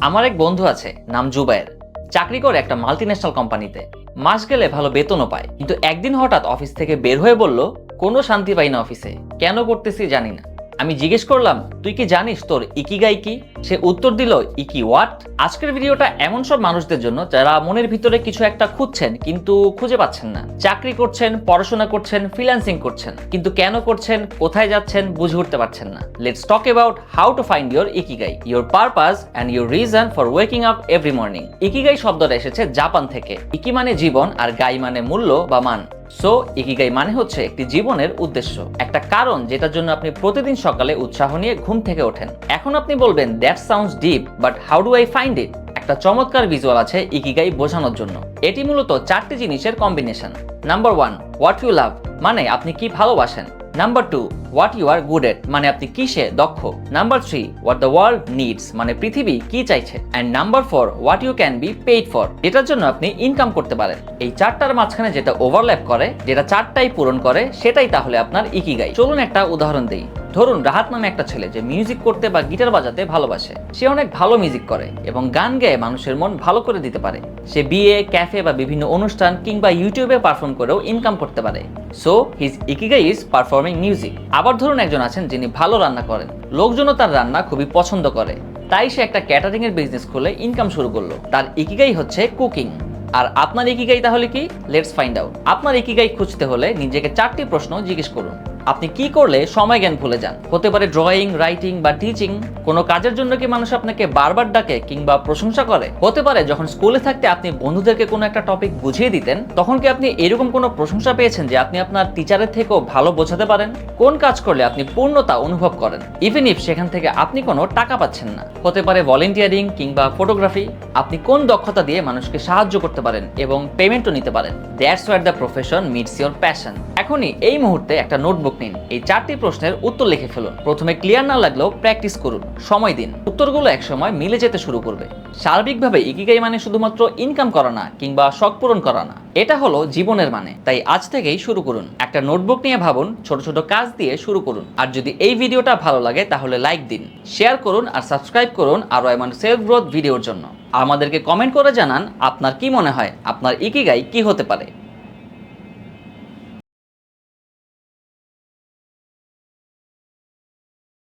আমার এক বন্ধু আছে, নাম জুবায়ের। চাকরি করে একটা মাল্টিন্যাশনাল কোম্পানিতে মাস গেলে ভালো বেতনও পায়। কিন্তু একদিন হঠাৎ অফিস থেকে বের হয়ে বলল, কোনো শান্তি পাই না অফিসে। কেন করতেছি জানি না। আমি জিজ্ঞেস করলাম, তুই কি জানিস তোর ইকিগাই কি? সে উত্তর দিল, ইকি ওয়াট আজকের ভিডিওটা এমন সব মানুষদের জন্য যারা মনের ভিতরে কিছু একটা খুঁজছেন কিন্তু খুঁজে পাচ্ছেন না। চাকরি করছেন, পড়াশোনা করছেন ফ্রিল্যান্সিং করছেন, কিন্তু কেন করছেন, কোথায় যাচ্ছেন বুঝে উঠতে পারছেন না। Let's talk about how to find your ikigai your purpose and your reason for waking up every morning ikigai শব্দটা এসেছে জাপান থেকে। ইকি মানে জীবন আর গাই মানে মূল্য বা মান। সো ইকিগাই মানে হচ্ছে একটি জীবনের উদ্দেশ্য। একটা কারণ যেটার জন্য আপনি প্রতিদিন সকালে উৎসাহ নিয়ে ঘুম থেকে ওঠেন। এখন আপনি বলবেন that sounds deep but how do I find it একটা চমৎকার ভিজুয়াল আছে ইকিগাই বোঝানোর জন্য। এটি মূলত চারটি জিনিসের combination number one what you love মানে আপনি কি ভালোবাসেন? Number two what you are good at মানে আপনি কিসে দক্ষ? Number three what the world needs মানে পৃথিবী কি চাইছে? And number four what you can be paid for এটার জন্য আপনি ইনকাম করতে পারেন। এই চারটার মাঝখানে যেটা ওভারল্যাপ করে, যেটা চারটাই পূরণ করে, সেটাই তাহলে আপনার ইকিগাই চলুন একটা উদাহরণ দিই। ধরুন রাহাত নামে একটা ছেলে যে মিউজিক করতে বা গিটার বাজাতে ভালোবাসে। সে অনেক ভালো মিউজিক করে এবং গান গেয়ে মানুষের মন ভালো করে দিতে পারে। সে বিয়ে ক্যাফে বা বিভিন্ন অনুষ্ঠান কিংবা ইউটিউবে পারফর্ম করেও ইনকাম করতে পারে। So his ikigai is performing music আবার ধরুন একজন আছেন যিনি ভালো রান্না করেন। লোকজনও তার রান্না খুবই পছন্দ করে। তাই সে একটা ক্যাটারিং এর বিজনেস খুলে ইনকাম শুরু করল। তার ইকিগাই হচ্ছে কুকিং আর আপনার ইকিগাই তাহলে কি? লেটস ফাইন্ড আউট আপনার ইকিগাই খুঁজতে হলে নিজেকে চারটি প্রশ্ন জিজ্ঞেস করুন। আপনি কি করলে সময় জ্ঞান ভুলে যান? হতে পারে ড্রয়িং রাইটিং বা টিচিং কোনো কাজের জন্য কি মানুষ আপনাকে বারবার ডাকে কিংবা প্রশংসা করে? হতে পারে যখন স্কুলে থাকতে আপনি বন্ধুদেরকে কোনো একটা টপিক বুঝিয়ে দিতেন, তখন কি আপনি এরকম কোনো প্রশংসা পেয়েছেন যে আপনি আপনার টিচারের থেকেও ভালো বোঝাতে পারেন? কোন কাজ করলে আপনি পূর্ণতা অনুভব করেন? ইভেন ইফ সেখান থেকে আপনি কোনো টাকা পাচ্ছেন না। হতে পারে ভলেন্টিয়ারিং কিংবা ফটোগ্রাফি আপনি কোন দক্ষতা দিয়ে মানুষকে সাহায্য করতে পারেন এবং পেমেন্টও নিতে পারেন? That's where the profession meets your passion এখনই এই মুহূর্তে একটা নোটবুক নিন এই চারটি প্রশ্নের উত্তর লিখে ফেলুন। প্রথমে ক্লিয়ার না লাগলেও প্র্যাকটিস করুন। সময় দিন। উত্তরগুলো একসময় মিলে যেতে শুরু করবে। সার্বিকভাবে ইকিগাই মানে শুধুমাত্র ইনকাম করা না, কিংবা শখ পূরণ করা না। এটা হলো জীবনের মানে। তাই আজ থেকেই শুরু করুন। একটা নোটবুক নিয়ে ভাবুন, ছোট ছোট কাজ দিয়ে শুরু করুন। আর যদি এই ভিডিওটা ভালো লাগে, তাহলে লাইক দিন। শেয়ার করুন আর সাবস্ক্রাইব করুন আরও এমন সেলফ গ্রোথ ভিডিওর জন্য। আমাদেরকে কমেন্ট করে জানান আপনার কি মনে হয়, আপনার ইকিগাই কি হতে পারে।